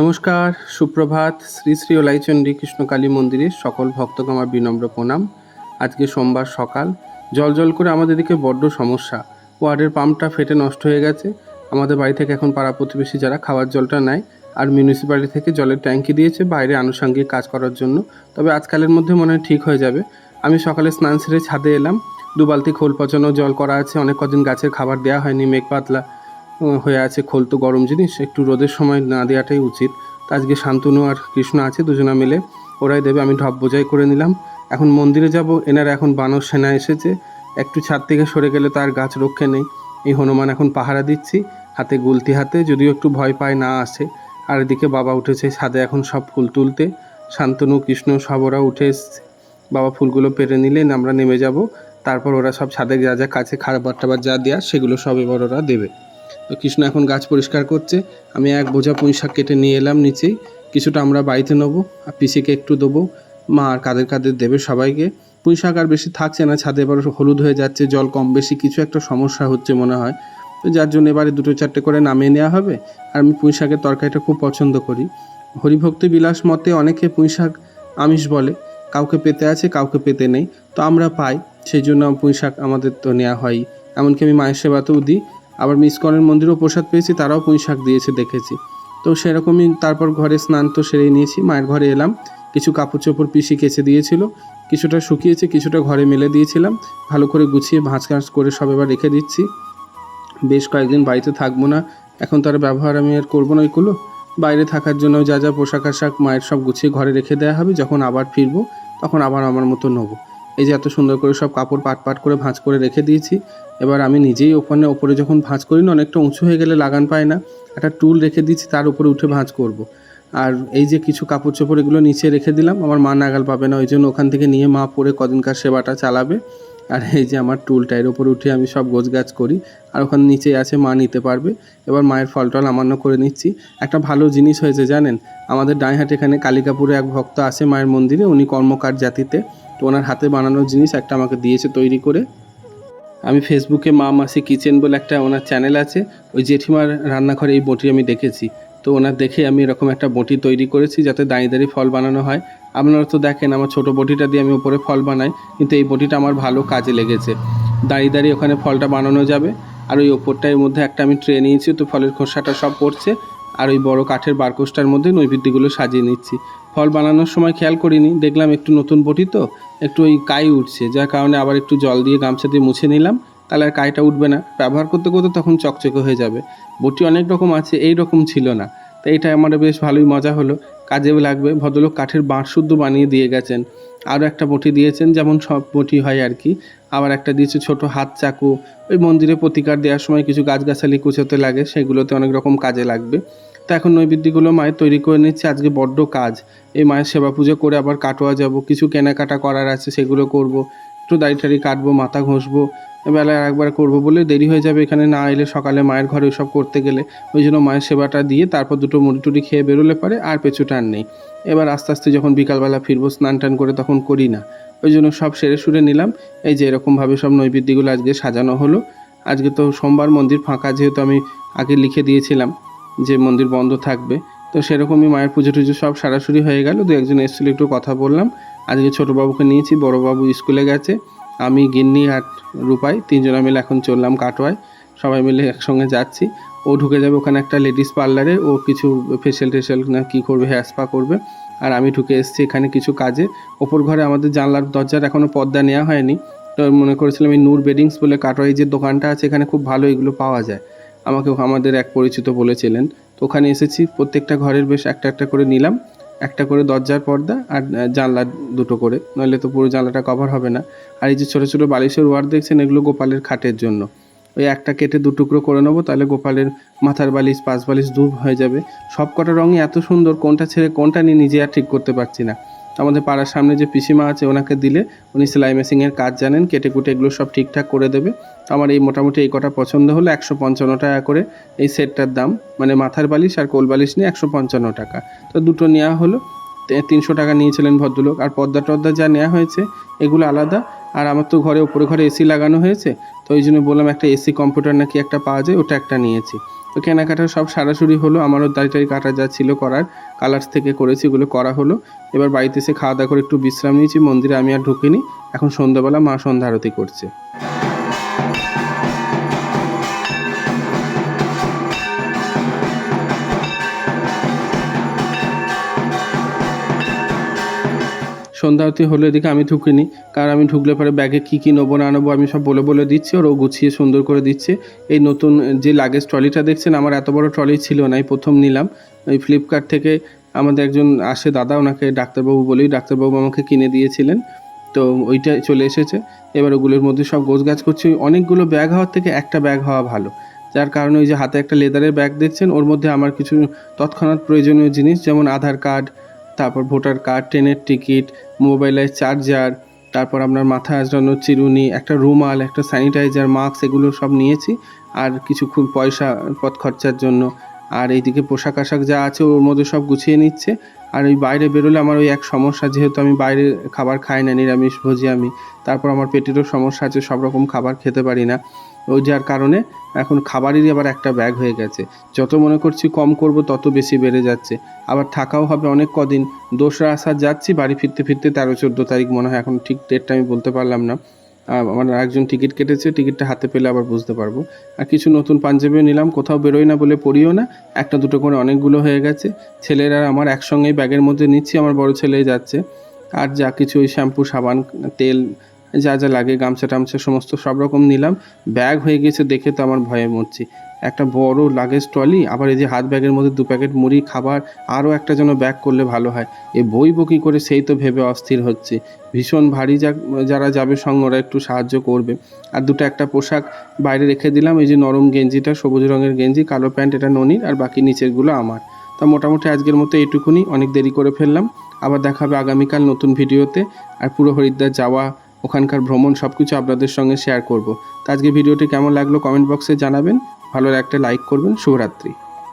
নমস্কার, সুপ্রভাত, শ্রী শ্রী ওলাইচন্ডী কৃষ্ণকালী মন্দিরের সকল ভক্তকে আমার বিনম্র প্রণাম। আজকে সোমবার সকাল, জল জল করে আমাদের দিকে বড্ড সমস্যা। ওয়ার্ডের পাম্পটা ফেটে নষ্ট হয়ে গেছে। আমাদের বাড়ি থেকে এখন পাড়া প্রতিবেশী যারা খাওয়ার জলটা নেয়, আর মিউনিসিপ্যালিটি থেকে জলের ট্যাঙ্কি দিয়েছে বাইরে আনুষঙ্গিক কাজ করার জন্য। তবে আজকালের মধ্যে মনে হয় ঠিক হয়ে যাবে। আমি সকালে স্নান সেরে ছাদে এলাম। দু বালতি খোল পচানো জল করা আছে, অনেক কদিন গাছের খাবার দেওয়া হয়নি, মেঘ পাতলা। হয়ে আছে খোল তো গরম জিনিস, একটু রোদের সময় না দেওয়াটাই উচিত। তা আজকে শান্তনু আর কৃষ্ণ আছে দুজনা মিলে, ওরাই দেবে, আমি ঢপ বোঝাই করে নিলাম। এখন মন্দিরে যাব, এনারা এখন বানর সেনা এসেছে, একটু ছাদ থেকে সরে গেলে তো আর গাছ রক্ষে নেই। এই হনুমান এখন পাহারা দিচ্ছি, হাতে গুলতি হাতে, যদিও একটু ভয় পায় না আসে। আর এদিকে বাবা উঠেছে ছাদে এখন সব ফুল তুলতে। শান্তনু, কৃষ্ণ সব ওরা উঠে এসছে। বাবা ফুলগুলো পেরে নিলেন, আমরা নেমে যাব। তারপর ওরা সব ছাদে যা যা কাছে খাবার টাবার যা দেওয়া সেগুলো সব এবার ওরা দেবে। তো কৃষ্ণ এখন গাছ পরিষ্কার করছে। আমি এক বোঝা পুঁই শাক কেটে নিয়ে এলাম নিচেই। কিছুটা আমরা বাড়িতে নেব, আর পিসিকে একটু দেবো। মা আর কাদের কাদের দেবে সবাইকে। পুঁই শাক আর বেশি থাকছে না, ছাদে এবার হলুদ হয়ে যাচ্ছে, জল কম বেশি, কিছু একটা সমস্যা হচ্ছে মনে হয়। তো যার জন্য এবারে দুটো চারটে করে নামিয়ে নেওয়া হবে। আর আমি পুঁই শাকের তরকারিটা খুব পছন্দ করি। হরিভক্তি বিলাস মতে অনেকে পুঁই শাক আমিষ বলে। কাউকে পেতে আছে, কাউকে পেতে নেই। তো আমরা পাই, সেই জন্য পুঁই শাক আমাদের তো নেওয়া হয় এমনকি আমি মায়ের সেবাতেও দিই। আবার মিসকনের মন্দিরেও প্রসাদ পেয়েছি, তারাও পুঁই শাক দিয়েছে, দেখেছি। তো সেরকমই তারপর ঘরে স্নান তো সেরে নিয়েছি, মায়ের ঘরে এলাম। কিছু কাপড় চোপড় পিসি কেচে দিয়েছিল, কিছুটা শুকিয়েছে, কিছুটা ঘরে মেলে দিয়েছিলাম। ভালো করে গুছিয়ে ভাঁজ কাঁচ করে সব এবার রেখে দিচ্ছি। বেশ কয়েকদিন বাড়িতে থাকব না, এখন তার ব্যবহার আমি আর করব না ওইগুলো বাইরে থাকার জন্য যা যা পোশাক আশাক মায়ের সব গুছিয়ে ঘরে রেখে দেওয়া হবে, যখন আবার ফিরবো, তখন আবার আমার মতো নেব। এই যে এত সুন্দর করে সব কাপড় পাট পাট করে ভাঁজ করে রেখে দিয়েছি এবার আমি নিজেই ওখানে, ওপরে যখন ভাঁজ করি না অনেকটা উঁচু হয়ে গেলে লাগান পায় না। একটা টুল রেখে দিয়েছি, তার উপরে উঠে ভাঁজ করব। আর এই যে কিছু কাপড় চোপড় এগুলো নিচে রেখে দিলাম। আমার মা নাগাল পাবে না, ওই জন্য ওখান থেকে নিয়ে মা পরে কদিনকার সেবাটা চালাবে। আর এই যে আমার টুলটা এর উপরে উঠে আমি সব গোছ গাছ করি। আর ওখানে নিচে আছে, মা নিতে পারবে। এবার মায়ের ফল টল আমান্য করে নিচ্ছি। একটা ভালো জিনিস হয়েছে, জানেন? আমাদের ডাইহাট এখানে কালিকাপুরে এক ভক্ত আছে মায়ের মন্দিরে, উনি কর্মকার জাতিতে। তো ওনার হাতে বানানো জিনিস একটা আমাকে দিয়েছে তৈরি করে। আমি ফেসবুকে মা মাসি কিচেন বলে একটা ওনার চ্যানেল আছে, ওই জেঠিমার রান্নাঘরে এই বটি আমি দেখেছি। তো ওনার দেখে আমি এরকম একটা বটি তৈরি করেছি যাতে দাঁড়িয়ে দাঁড়িয়ে ফল বানানো হয়। আপনারা তো দেখেন আমার ছোট বটিটা দিয়ে আমি ওপরে ফল বানাই, কিন্তু এই বটিটা আমার ভালো কাজে লেগেছে। দাঁড়িয়ে দাঁড়িয়ে ওখানে ফলটা বানানো যাবে। আর ওই ওপরটার মধ্যে একটা আমি ট্রে নিয়েছি, তো ফলের খোসাটা সব পড়ছে। আর ওই বড় কাঠের বারকোষ্টার মধ্যে নৈবেদ্যগুলো সাজিয়ে নিচ্ছি। ফল বানানোর সময় খেয়াল করিনি, দেখলাম একটু নতুন বটি তো, একটু ওই কাই উঠছে, যার কারণে আবার একটু জল দিয়ে গামছা দিয়ে মুছে নিলাম, তাহলে আর কাইটা উঠবে না। ব্যবহার করতে করতে তখন চকচকে হয়ে যাবে। বটি অনেক রকম আছে, এই রকম ছিল না। তো এটা আমার বেশ ভালোই মজা হলো। কাজে লাগবে। ভদ্রলোক কাঠের বাঁশ শুদ্ধ বানিয়ে দিয়ে গেছেন। আরও একটা বটি দিয়েছেন, যেমন সব বটি হয় আর কি। আবার একটা দিয়েছে ছোট হাত চাকু। ওই মন্দিরে প্রতিকার দেওয়ার সময় কিছু গাছগাছালি কুচোতে লাগে, সেগুলোতে অনেক রকম কাজে লাগবে। তো এখন নৈবেদ্যগুলো মায়ের তৈরি করে নিচ্ছে, আজকে বড্ড কাজ। এই মায়ের সেবা পুজো করে আবার কাটোয়া যাব, কিছু কেনাকাটা করার আছে, সেগুলো করব। একটু দাড়ি টাড়ি কাটবো, মাথা ঘষবো, বেলায় একবার করব বলে দেরি হয়ে যাবে এখানে না এলে সকালে মায়ের ঘরে ওইসব করতে গেলে। ওই জন্য মায়ের সেবাটা দিয়ে তারপর দুটো মুড়ি টুড়ি খেয়ে বেরোলে পারে আর পেছু টান নেই। এবার আস্তে আস্তে যখন বিকালবেলা ফিরবো, স্নান টান করে তখন করি না। ওই জন্য সব সেরে সুরে নিলাম। এই যে এরকমভাবে সব নৈবেদ্যগুলো আজকে সাজানো হলো। আজকে তো সোমবার মন্দির ফাঁকা, যেহেতু আমি আগে লিখে দিয়েছিলাম যে মন্দির বন্ধ থাকবে। তো সেরকমই মায়ের পুজো টুজো সব সারাসরি হয়ে গেল। দু একজন এসেছিল, একটু কথা বললাম। আজকে ছোটোবাবুকে নিয়েছি বড়োবাবু স্কুলে গেছে। আমি, গিন্নি আর রূপাই তিনজনা মিলে এখন চললাম কাটোয়ায়। সবাই মিলে একসঙ্গে যাচ্ছি। ও ঢুকে যাবে ওখানে একটা লেডিস পার্লারে। ও কিছু ফেশিয়াল টেশিয়াল না কী করবে হেয়ার স্পা করবে। আর আমি ঢুকে এসেছি এখানে কিছু কাজে। ওপর ঘরে আমাদের জানলার দরজার এখনও পর্দা নেওয়া হয়নি। তো মনে করেছিলাম এই নূর বেডিংস বলে কাটোয়ায় যে দোকানটা আছে, এখানে খুব ভালো এগুলো পাওয়া যায়। আমাকে আমাদের এক পরিচিত বলেছিলেন। তো ওখানে এসেছি, প্রত্যেকটা ঘরের বেশ একটা একটা করে নিলাম। একটা করে দরজার পর্দা আর জানলা দুটো করে। নইলে তো পুরো জানলাটা কভার হবে না। আর এই যে ছোটো ছোটো বালিশের ওয়ার দেখছেন, এগুলো গোপালের খাটের জন্য। ওই একটা কেটে দু টুকরো করে নেব, তাহলে গোপালের মাথার বালিশ পাশ বালিশ দূর হয়ে যাবে। সব কটা রঙই এত সুন্দর, কোনটা ছেড়ে কোনটা নিয়ে নিজে আর ঠিক করতে পারছি না। আমাদের পাড়ার সামনে যে পিসিমা আছে, ওনাকে দিলে উনি সেলাই মেশিনের কাজ জানেন কেটে কুটে এগুলো সব ঠিকঠাক করে দেবে। আমার এই মোটামুটি এই কটা পছন্দ হলো, একশো পঞ্চান্ন টাকা করে এই সেটটার দাম। মানে মাথার বালিশ আর কোল বালিশ নিয়ে একশো পঞ্চান্ন টাকা। তো দুটো নেওয়া হলো তিনশো টাকা নিয়েছিলেন ভদ্রলোক। আর পর্দা টর্দা যা নেওয়া হয়েছে, এগুলো আলাদা। আর আমার তো ঘরে, উপরে ঘরে এসি লাগানো হয়েছে, তো ওই জন্য বললাম একটা এসি কম্পিউটার নাকি একটা পাওয়া যায়, ওটা একটা নিয়েছি। তো কেনাকাটা সব সারাসরি হলো, আমারও দাড়ি কাটা যা ছিল করার কালার্স থেকে করেছি, ওগুলো করা হলো। এবার বাড়িতে এসে খাওয়া দাওয়া করে একটু বিশ্রাম নিয়েছি, মন্দিরে আমি আর ঢুকিনি। এখন সন্ধ্যাবেলা মা সন্ধ্যা আরতি করছে। সন্ধ্যা আরতি হলো এদিকে আমি ঢুকিনি। কারণ আমি ঢুকলে পরে ব্যাগে কী কী নেব, না নেব, আমি সব বলে বলে দিচ্ছি, ওর ও গুছিয়ে সুন্দর করে দিচ্ছে। এই নতুন যে লাগেজ ট্রলিটা দেখছেন, আমার এত বড় ট্রলি ছিল না, এই প্রথম নিলাম। ওই ফ্লিপকার্ট থেকে আমাদের একজন আসে দাদা, ওনাকে ডাক্তারবাবু বলেই ডাক্তারবাবু আমাকে কিনে দিয়েছিলেন। তো ওইটা চলে এসেছে। এবার ওগুলোর মধ্যে সব গোছগাছ করছি। অনেকগুলো ব্যাগ হওয়ার থেকে একটা ব্যাগ হওয়া ভালো। যার কারণে ওই যে হাতে একটা লেদারের ব্যাগ দেখছেন, ওর মধ্যে আমার কিছু তৎক্ষণাৎ প্রয়োজনীয় জিনিস, যেমন আধার কার্ড তারপর ভোটার কার্ড, ট্রেনের টিকিট, মোবাইলের চার্জার, তারপর আপনার মাথা আজরানোর চিরুনি, একটা রুমাল, একটা স্যানিটাইজার, মাস্ক, এগুলো সব নিয়েছি আর কিছু খুব পয়সা, পথ খরচার জন্য। আর এইদিকে পোশাক আশাক যা আছে ওর মধ্যে সব গুছিয়ে নিচ্ছে। আর ওই বাইরে বেরোলে আমার ওই এক সমস্যা, যেহেতু আমি বাইরে খাবার খাই না, নিরামিষ, ভোজি আমি, তারপর আমার পেটেরও সমস্যা আছে, সব রকম খাবার খেতে পারি না। ওই যার কারণে এখন খাবারেরই আবার একটা ব্যাগ হয়ে গেছে। যত মনে করছি কম করব, তত বেশি বেড়ে যাচ্ছে। আবার থাকাও হবে অনেক কদিন। দোসরা আসা যাচ্ছি, বাড়ি ফিরতে ফিরতে তেরো, চোদ্দ তারিখ মনে হয়, এখন ঠিক ডেটটা আমি বলতে পারলাম না। আমার একজন টিকিট কেটেছে টিকিটটা হাতে পেলে আবার বুঝতে পারব। আর কিছু নতুন পাঞ্জাবিও নিলাম, কোথাও বেরোই না বলে পড়িও না। একটা দুটো করে অনেকগুলো হয়ে গেছে। ছেলেরা আমার একসঙ্গেই ব্যাগের মধ্যে নিচ্ছি, আমার বড় ছেলে যাচ্ছে। আর যা কিছু ওই শ্যাম্পু সাবান, তেল যা যা লাগে, গামছা টামছা সমস্ত সব রকম নিলাম। ব্যাগ হয়ে গেছে দেখে তো আমার ভয়ে মরছি। একটা বড় লাগেজ ট্রলি আবার এই যে হাত ব্যাগের মধ্যে দু প্যাকেট মুড়ি, খাবার, আরও একটা যেন ব্যাগ করলে ভালো হয়। এ বই বকি করে সেই তো ভেবে অস্থির হচ্ছে। ভীষণ ভারী যা যারা যাবে সঙ্গে ওরা একটু সাহায্য করবে। আর দুটো একটা পোশাক বাইরে রেখে দিলাম, এই যে নরম গেঞ্জিটা, সবুজ রঙের গেঞ্জি, কালো প্যান্ট, এটা ননির, আর বাকি নিচেরগুলো আমার। তা মোটামুটি আজকের মতো এইটুকুনি অনেক দেরি করে ফেললাম। আবার দেখা হবে আগামীকাল নতুন ভিডিওতে। আর পুরো হরিদ্বার যাওয়া ওখানকার ভ্রমণ সব কিছু আপনাদের সঙ্গে শেয়ার করব। তো আজকে ভিডিওটি কেমন লাগল কমেন্ট বক্সে জানাবেন। ভালো একটা লাইক করবেন। শুভরাত্রি।